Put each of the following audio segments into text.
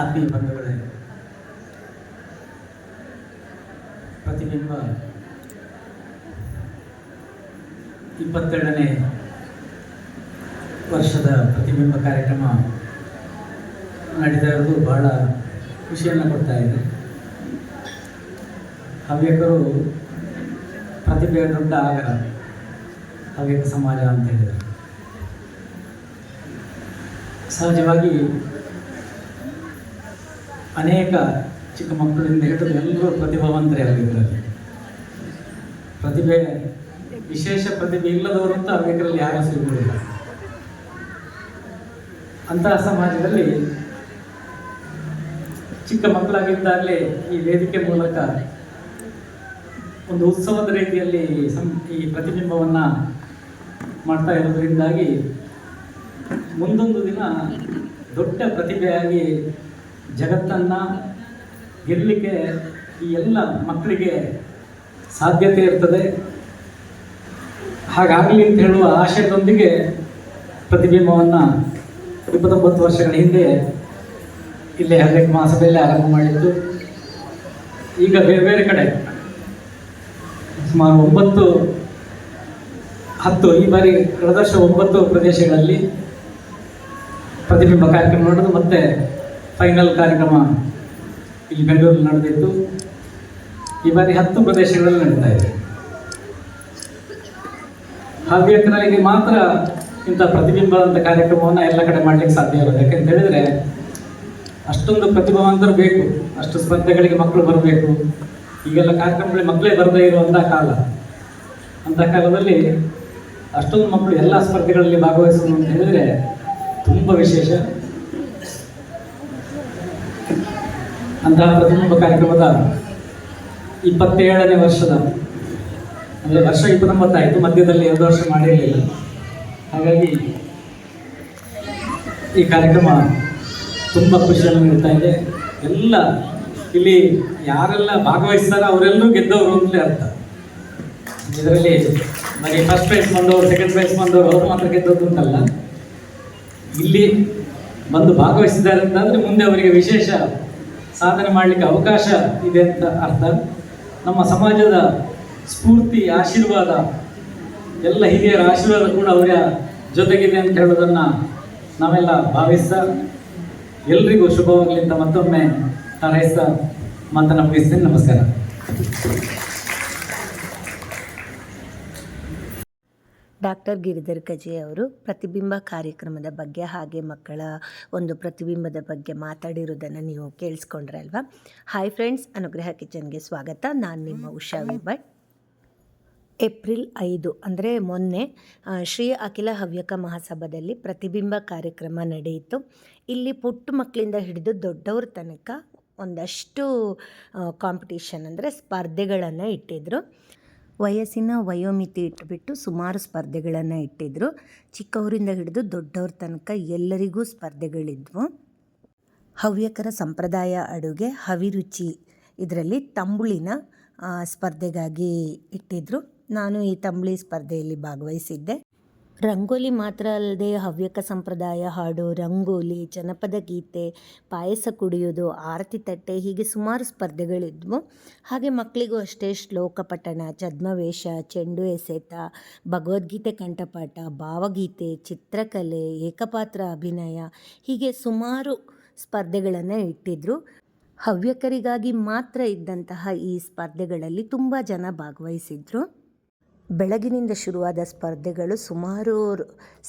ಆತ್ಮೀಯ ಬಂಧುಗಳೇ, ಪ್ರತಿಬಿಂಬ ಇಪ್ಪತ್ತೆರಡನೇ ವರ್ಷದ ಪ್ರತಿಬಿಂಬ ಕಾರ್ಯಕ್ರಮ ನಡೀತಾ ಇರೋದು ಬಹಳ ಖುಷಿಯನ್ನು ಕೊಡ್ತಾ ಇದೆ. ಹವ್ಯಕರು ಪ್ರತಿಭೆಯ ದೊಡ್ಡ ಆಗರ ಹವ್ಯಕ ಸಮಾಜ ಅಂತ ಹೇಳಿದರು. ಸಹಜವಾಗಿ ಅನೇಕ ಚಿಕ್ಕ ಮಕ್ಕಳಿಂದ ಹಿಡಿದು ಎಲ್ಲರೂ ಪ್ರತಿಭಾವಂತರೇ ಆಗಿದ್ದಾರೆ. ಪ್ರತಿಭೆ, ವಿಶೇಷ ಪ್ರತಿಭೆ ಇಲ್ಲದವರು ಅಂತ ಅವರಲ್ಲಿ ಯಾರು ಸಿಗುವುದಿಲ್ಲ. ಅಂತಹ ಸಮಾಜದಲ್ಲಿ ಚಿಕ್ಕ ಮಕ್ಕಳಾಗಿದ್ದಾಗಲೇ ಈ ವೇದಿಕೆ ಮೂಲಕ ಒಂದು ಉತ್ಸವದ ರೀತಿಯಲ್ಲಿ ಸಂ, ಈ ಪ್ರತಿಬಿಂಬವನ್ನು ಮಾಡ್ತಾ ಇರೋದ್ರಿಂದಾಗಿ ಮುಂದೊಂದು ದಿನ ದೊಡ್ಡ ಪ್ರತಿಭೆಯಾಗಿ ಜಗತ್ತನ್ನು ಗೆಲ್ಲಲಿಕ್ಕೆ ಈ ಎಲ್ಲ ಮಕ್ಕಳಿಗೆ ಸಾಧ್ಯತೆ ಇರ್ತದೆ. ಹಾಗಾಗಲಿ ಅಂತ ಹೇಳುವ ಆಶಯದೊಂದಿಗೆ ಪ್ರತಿಬಿಂಬವನ್ನು ಇಪ್ಪತ್ತೊಂಬತ್ತು ವರ್ಷಗಳ ಹಿಂದೆ ಇಲ್ಲಿ ಹದಿನೆಂಟು ಮಾಸದಲ್ಲಿ ಆರಂಭ ಮಾಡಿದ್ದು. ಈಗ ಬೇರೆ ಬೇರೆ ಕಡೆ ಸುಮಾರು ಒಂಬತ್ತು, ಹತ್ತು, ಈ ಬಾರಿ ಕಳೆದ ವರ್ಷ ಒಂಬತ್ತು ಪ್ರದೇಶಗಳಲ್ಲಿ ಪ್ರತಿಬಿಂಬ ಕಾರ್ಯಕ್ರಮ ನೋಡೋದು ಮತ್ತೆ ಫೈನಲ್ ಕಾರ್ಯಕ್ರಮ ಇಲ್ಲಿ ಬೆಂಗಳೂರಲ್ಲಿ ನಡೆದಿತ್ತು ಈ ಬಾರಿ ಹತ್ತು ಪ್ರದೇಶಗಳಲ್ಲಿ ನಡೀತಾ ಇದೆ. ಹವ್ಯಕರಿಗೆ ಮಾತ್ರ ಇಂಥ ಪ್ರತಿಬಿಂಬದಂಥ ಕಾರ್ಯಕ್ರಮವನ್ನು ಎಲ್ಲ ಕಡೆ ಮಾಡ್ಲಿಕ್ಕೆ ಸಾಧ್ಯ ಇರೋದು. ಯಾಕೆಂತ ಹೇಳಿದರೆ, ಅಷ್ಟೊಂದು ಪ್ರತಿಭಾವಂತರು ಬೇಕು, ಅಷ್ಟು ಸ್ಪರ್ಧೆಗಳಿಗೆ ಮಕ್ಕಳು ಬರಬೇಕು. ಈಗೆಲ್ಲ ಕಾರ್ಯಕ್ರಮಗಳಿಗೆ ಮಕ್ಕಳೇ ಬರದೇ ಇರುವಂಥ ಕಾಲ. ಅಂಥ ಕಾಲದಲ್ಲಿ ಅಷ್ಟೊಂದು ಮಕ್ಕಳು ಎಲ್ಲ ಸ್ಪರ್ಧೆಗಳಲ್ಲಿ ಭಾಗವಹಿಸೋದು ಅಂತ ಹೇಳಿದರೆ, ತುಂಬ ವಿಶೇಷ. ಅಂತಹ ಪ್ರತಿಬಿಂಬ ಕಾರ್ಯಕ್ರಮದ ಇಪ್ಪತ್ತೇಳನೇ ವರ್ಷದ ಅಂದರೆ ವರ್ಷ ಇಪ್ಪತ್ತೊಂಬತ್ತಾಯಿತು, ಮಧ್ಯದಲ್ಲಿ ಎರಡು ವರ್ಷ ಮಾಡಿರಲಿಲ್ಲ. ಹಾಗಾಗಿ ಈ ಕಾರ್ಯಕ್ರಮ ತುಂಬ ಖುಷಿಯನ್ನು ನೀಡ್ತಾ ಇದೆ. ಎಲ್ಲ ಇಲ್ಲಿ ಯಾರೆಲ್ಲ ಭಾಗವಹಿಸ್ತಾರೋ ಅವರೆಲ್ಲರೂ ಗೆದ್ದವರು ಅಂತಲೇ ಅರ್ಥ. ಇದರಲ್ಲಿ ಬರೀ ಫಸ್ಟ್ ಪ್ರೈಸ್ ಬಂದವರು ಸೆಕೆಂಡ್ ಪ್ರೈಸ್ ಬಂದವರು, ಅವರು ಮಾತ್ರ ಗೆದ್ದದ್ದು ಅಂತಲ್ಲ. ಇಲ್ಲಿ ಬಂದು ಭಾಗವಹಿಸಿದ್ದಾರೆ ಅಂತಂದರೆ ಮುಂದೆ ಅವರಿಗೆ ವಿಶೇಷ ಸಾಧನೆ ಮಾಡಲಿಕ್ಕೆ ಅವಕಾಶ ಇದೆ ಅಂತ ಅರ್ಥ. ನಮ್ಮ ಸಮಾಜದ ಸ್ಫೂರ್ತಿ, ಆಶೀರ್ವಾದ, ಎಲ್ಲ ಹಿರಿಯರ ಆಶೀರ್ವಾದ ಕೂಡ ಅವರ ಜೊತೆಗಿದೆ ಅಂತ ಹೇಳೋದನ್ನು ನಾವೆಲ್ಲ ಭಾವಿಸ್ತಾ ಎಲ್ರಿಗೂ ಶುಭವಾಗಲಿ ಅಂತ ಮತ್ತೊಮ್ಮೆ ಹಾರೈಸ್ತಾ ಮಾತನ್ನು ನಮಸ್ಕಾರ. ಡಾಕ್ಟರ್ ಗಿರಿಧರ್ ಕಜೆ ಅವರು ಪ್ರತಿಬಿಂಬ ಕಾರ್ಯಕ್ರಮದ ಬಗ್ಗೆ ಹಾಗೆ ಮಕ್ಕಳ ಒಂದು ಪ್ರತಿಬಿಂಬದ ಬಗ್ಗೆ ಮಾತಾಡಿರೋದನ್ನು ನೀವು ಕೇಳಿಸ್ಕೊಂಡ್ರೆ ಅಲ್ವಾ ಹಾಯ್ ಫ್ರೆಂಡ್ಸ್ ಅನುಗ್ರಹ ಕಿಚನ್ಗೆ ಸ್ವಾಗತ. ನಾನು ನಿಮ್ಮ ಉಷಾ ವಿಭಟ್ ಏಪ್ರಿಲ್ ಐದು ಅಂದರೆ ಮೊನ್ನೆ ಶ್ರೀ ಅಖಿಲ ಹವ್ಯಕ ಮಹಾಸಭಾದಲ್ಲಿ ಪ್ರತಿಬಿಂಬ ಕಾರ್ಯಕ್ರಮ ನಡೆಯಿತು. ಇಲ್ಲಿ ಪುಟ್ಟ ಮಕ್ಕಳಿಂದ ಹಿಡಿದು ದೊಡ್ಡವ್ರ ತನಕ ಒಂದಷ್ಟು ಕಾಂಪಿಟೇಷನ್ ಅಂದರೆ ಸ್ಪರ್ಧೆಗಳನ್ನು ಇಟ್ಟಿದ್ದರು ವಯಸ್ಸಿನ ವಯೋಮಿತಿ ಇಟ್ಬಿಟ್ಟು ಸುಮಾರು ಸ್ಪರ್ಧೆಗಳನ್ನು ಇಟ್ಟಿದ್ದರು ಚಿಕ್ಕವರಿಂದ ಹಿಡಿದು ದೊಡ್ಡವ್ರ ತನಕ ಎಲ್ಲರಿಗೂ ಸ್ಪರ್ಧೆಗಳಿದ್ವು. ಹವ್ಯಕರ ಸಂಪ್ರದಾಯ ಅಡುಗೆ, ಹವಿರುಚಿ ಇದರಲ್ಲಿ ತಂಬುಳಿನ ಸ್ಪರ್ಧೆಗಾಗಿ ಇಟ್ಟಿದ್ದರು ನಾನು ಈ ತಂಬುಳಿ ಸ್ಪರ್ಧೆಯಲ್ಲಿ ಭಾಗವಹಿಸಿದ್ದೆ. ರಂಗೋಲಿ ಮಾತ್ರ ಅಲ್ಲದೆ ಹವ್ಯಕ ಸಂಪ್ರದಾಯ, ಹಾಡು, ರಂಗೋಲಿ, ಜನಪದ ಗೀತೆ, ಪಾಯಸ ಕುಡಿಯೋದು ಆರತಿ ತಟ್ಟೆ ಹೀಗೆ ಸುಮಾರು ಸ್ಪರ್ಧೆಗಳಿದ್ವು. ಹಾಗೆ ಮಕ್ಕಳಿಗೂ ಅಷ್ಟೇ ಶ್ಲೋಕ ಪಠಣ, ಛದ್ಮವೇಷ, ಚೆಂಡು ಎಸೆತ, ಭಗವದ್ಗೀತೆ ಕಂಠಪಾಠ, ಭಾವಗೀತೆ, ಚಿತ್ರಕಲೆ, ಏಕಪಾತ್ರ ಅಭಿನಯ ಹೀಗೆ ಸುಮಾರು ಸ್ಪರ್ಧೆಗಳನ್ನು ಇಟ್ಟಿದ್ದರು ಹವ್ಯಕರಿಗಾಗಿ ಮಾತ್ರ ಇದ್ದಂತಹ ಈ ಸ್ಪರ್ಧೆಗಳಲ್ಲಿ ತುಂಬ ಜನ ಭಾಗವಹಿಸಿದ್ರು. ಬೆಳಗಿನಿಂದ ಶುರುವಾದ ಸ್ಪರ್ಧೆಗಳು ಸುಮಾರು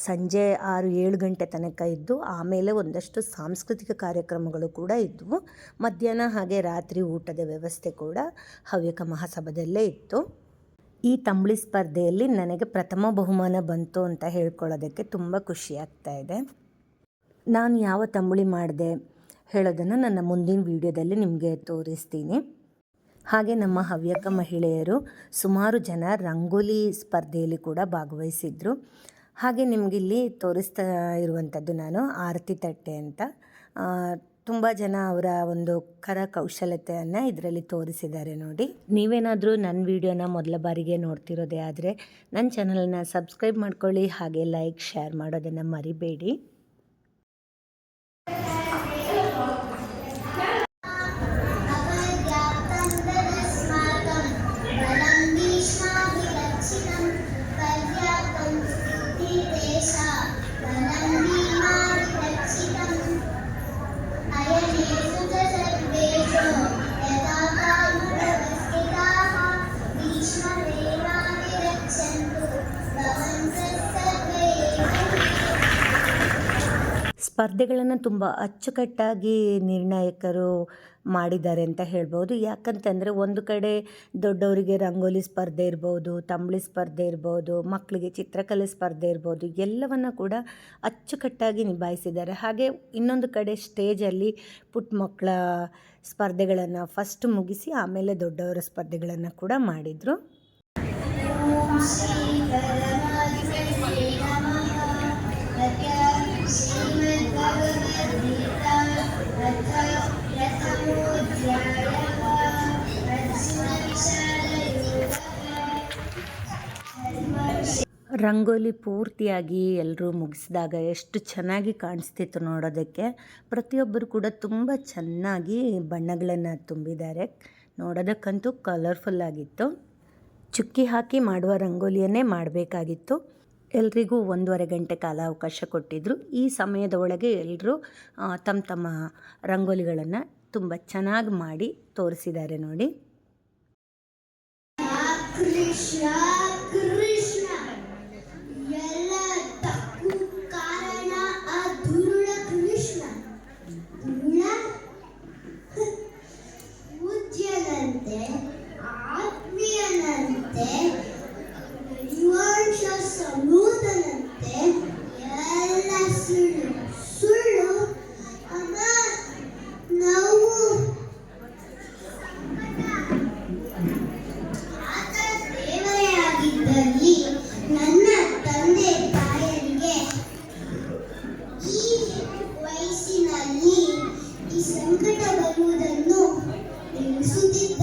ಸಂಜೆ ಆರು ಏಳು ಗಂಟೆ ತನಕ ಇದ್ದು, ಆಮೇಲೆ ಒಂದಷ್ಟು ಸಾಂಸ್ಕೃತಿಕ ಕಾರ್ಯಕ್ರಮಗಳು ಕೂಡ ಇದ್ದವು ಮಧ್ಯಾಹ್ನ ಹಾಗೆ ರಾತ್ರಿ ಊಟದ ವ್ಯವಸ್ಥೆ ಕೂಡ ಹವ್ಯಕ ಮಹಾಸಭಾದಲ್ಲೇ ಇತ್ತು. ಈ ತಂಬಳಿ ಸ್ಪರ್ಧೆಯಲ್ಲಿ ನನಗೆ ಪ್ರಥಮ ಬಹುಮಾನ ಬಂತು ಅಂತ ಹೇಳ್ಕೊಳ್ಳೋದಕ್ಕೆ ತುಂಬ ಖುಷಿ ಆಗ್ತಾ ಇದೆ. ನಾನು ಯಾವ ತಂಬುಳಿ ಮಾಡಿದೆ ಹೇಳೋದನ್ನು ನನ್ನ ಮುಂದಿನ ವಿಡಿಯೋದಲ್ಲಿ ನಿಮಗೆ ತೋರಿಸ್ತೀನಿ. ಹಾಗೆ ನಮ್ಮ ಹವ್ಯಕ ಮಹಿಳೆಯರು ಸುಮಾರು ಜನ ರಂಗೋಲಿ ಸ್ಪರ್ಧೆಯಲ್ಲಿ ಕೂಡ ಭಾಗವಹಿಸಿದ್ರು. ಹಾಗೆ ನಿಮಗಿಲ್ಲಿ ತೋರಿಸ್ತಾ ಇರುವಂಥದ್ದು ನಾನು ಆರತಿ ತಟ್ಟೆ ಅಂತ. ತುಂಬ ಜನ ಅವರ ಒಂದು ಕರಕೌಶಲತೆಯನ್ನು ಇದರಲ್ಲಿ ತೋರಿಸಿದ್ದಾರೆ ನೋಡಿ. ನೀವೇನಾದರೂ ನನ್ನ ವಿಡಿಯೋನ ಮೊದಲ ಬಾರಿಗೆ ನೋಡ್ತಿರೋದೇ ಆದರೆ ನನ್ನ ಚಾನಲನ್ನ ಸಬ್ಸ್ಕ್ರೈಬ್ ಮಾಡ್ಕೊಳ್ಳಿ, ಹಾಗೆ ಲೈಕ್ ಶೇರ್ ಮಾಡೋದನ್ನು ಮರಿಬೇಡಿ. ಸ್ಪರ್ಧೆಗಳನ್ನು ತುಂಬ ಅಚ್ಚುಕಟ್ಟಾಗಿ ನಿರ್ಣಾಯಕರು ಮಾಡಿದ್ದಾರೆ ಅಂತ ಹೇಳ್ಬೋದು. ಯಾಕಂತಂದರೆ ಒಂದು ಕಡೆ ದೊಡ್ಡವರಿಗೆ ರಂಗೋಲಿ ಸ್ಪರ್ಧೆ ಇರ್ಬೋದು, ತಂಬಳಿ ಸ್ಪರ್ಧೆ ಇರ್ಬೋದು ಮಕ್ಕಳಿಗೆ ಚಿತ್ರಕಲೆ ಸ್ಪರ್ಧೆ ಇರ್ಬೋದು, ಎಲ್ಲವನ್ನು ಕೂಡ ಅಚ್ಚುಕಟ್ಟಾಗಿ ನಿಭಾಯಿಸಿದ್ದಾರೆ. ಹಾಗೆ ಇನ್ನೊಂದು ಕಡೆ ಸ್ಟೇಜಲ್ಲಿ ಪುಟ್ಟ ಮಕ್ಕಳ ಸ್ಪರ್ಧೆಗಳನ್ನು ಫಸ್ಟ್ ಮುಗಿಸಿ ಆಮೇಲೆ ದೊಡ್ಡವರ ಸ್ಪರ್ಧೆಗಳನ್ನು ಕೂಡ ಮಾಡಿದರು. ರಂಗೋಲಿ ಪೂರ್ತಿಯಾಗಿ ಎಲ್ಲರೂ ಮುಗಿಸಿದಾಗ ಎಷ್ಟು ಚೆನ್ನಾಗಿ ಕಾಣಿಸ್ತಿತ್ತು ನೋಡೋದಕ್ಕೆ. ಪ್ರತಿಯೊಬ್ಬರು ಕೂಡ ತುಂಬ ಚೆನ್ನಾಗಿ ಬಣ್ಣಗಳನ್ನು ತುಂಬಿದ್ದಾರೆ. ನೋಡೋದಕ್ಕಂತೂ ಕಲರ್ಫುಲ್ ಆಗಿತ್ತು. ಚುಕ್ಕಿ ಹಾಕಿ ಮಾಡುವ ರಂಗೋಲಿಯನ್ನೇ ಮಾಡಬೇಕಾಗಿತ್ತು. ಎಲ್ರಿಗೂ ಒಂದೂವರೆ ಗಂಟೆ ಕಾಲ ಅವಕಾಶ ಕೊಟ್ಟಿದ್ದರು ಈ ಸಮಯದ ಒಳಗೆ ಎಲ್ಲರೂ ತಮ್ಮ ತಮ್ಮ ರಂಗೋಲಿಗಳನ್ನು ತುಂಬ ಚೆನ್ನಾಗಿ ಮಾಡಿ ತೋರಿಸಿದ್ದಾರೆ ನೋಡಿ. ನಿಲ್ಲಿಸುತ್ತಿದ್ದ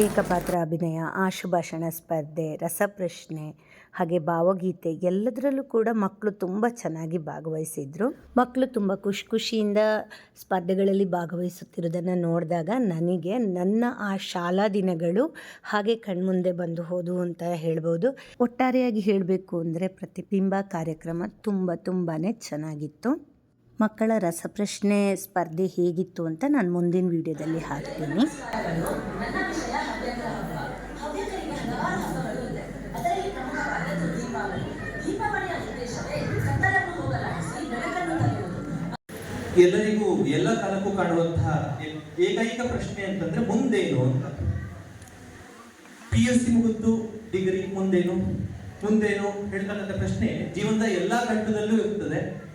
ಏಕಪಾತ್ರ ಅಭಿನಯ ಆಶುಭಾಷಣ ಸ್ಪರ್ಧೆ, ರಸಪ್ರಶ್ನೆ, ಹಾಗೆ ಭಾವಗೀತೆ ಎಲ್ಲದರಲ್ಲೂ ಕೂಡ ಮಕ್ಕಳು ತುಂಬ ಚೆನ್ನಾಗಿ ಭಾಗವಹಿಸಿದ್ರು. ಮಕ್ಕಳು ತುಂಬ ಖುಷಿ ಖುಷಿಯಿಂದ ಸ್ಪರ್ಧೆಗಳಲ್ಲಿ ಭಾಗವಹಿಸುತ್ತಿರುವುದನ್ನು ನೋಡಿದಾಗ ನನಗೆ ನನ್ನ ಆ ಶಾಲಾ ದಿನಗಳು ಹಾಗೆ ಕಣ್ಮುಂದೆ ಬಂದು ಹೋದವು ಅಂತ ಹೇಳ್ಬೋದು. ಒಟ್ಟಾರೆಯಾಗಿ ಹೇಳಬೇಕು ಅಂದರೆ ಪ್ರತಿಬಿಂಬ ಕಾರ್ಯಕ್ರಮ ತುಂಬ ತುಂಬಾ ಚೆನ್ನಾಗಿತ್ತು. ಮಕ್ಕಳ ರಸಪ್ರಶ್ನೆ ಸ್ಪರ್ಧೆ ಹೇಗಿತ್ತು ಅಂತ ನಾನು ಮುಂದಿನ ವಿಡಿಯೋದಲ್ಲಿ ಹಾಕ್ತೀನಿ. ಎಲ್ಲರಿಗೂ, ಎಲ್ಲ ಕಾಲಕ್ಕೂ ಕಾಣುವಂತಹ ಏಕೈಕ ಪ್ರಶ್ನೆ ಅಂತಂದ್ರೆ ಮುಂದೇನು ಅಂತ. ಪಿ ಎಸ್ ಸಿ ಮುಗಿದು ಡಿಗ್ರಿ ಮುಂದೇನು? ಮುಂದೇನು? ಹೇಳ್ತಕ್ಕಂಥ ಪ್ರಶ್ನೆ ಜೀವನದ ಎಲ್ಲಾ ಘಟ್ಟದಲ್ಲೂ ಇರ್ತದೆ.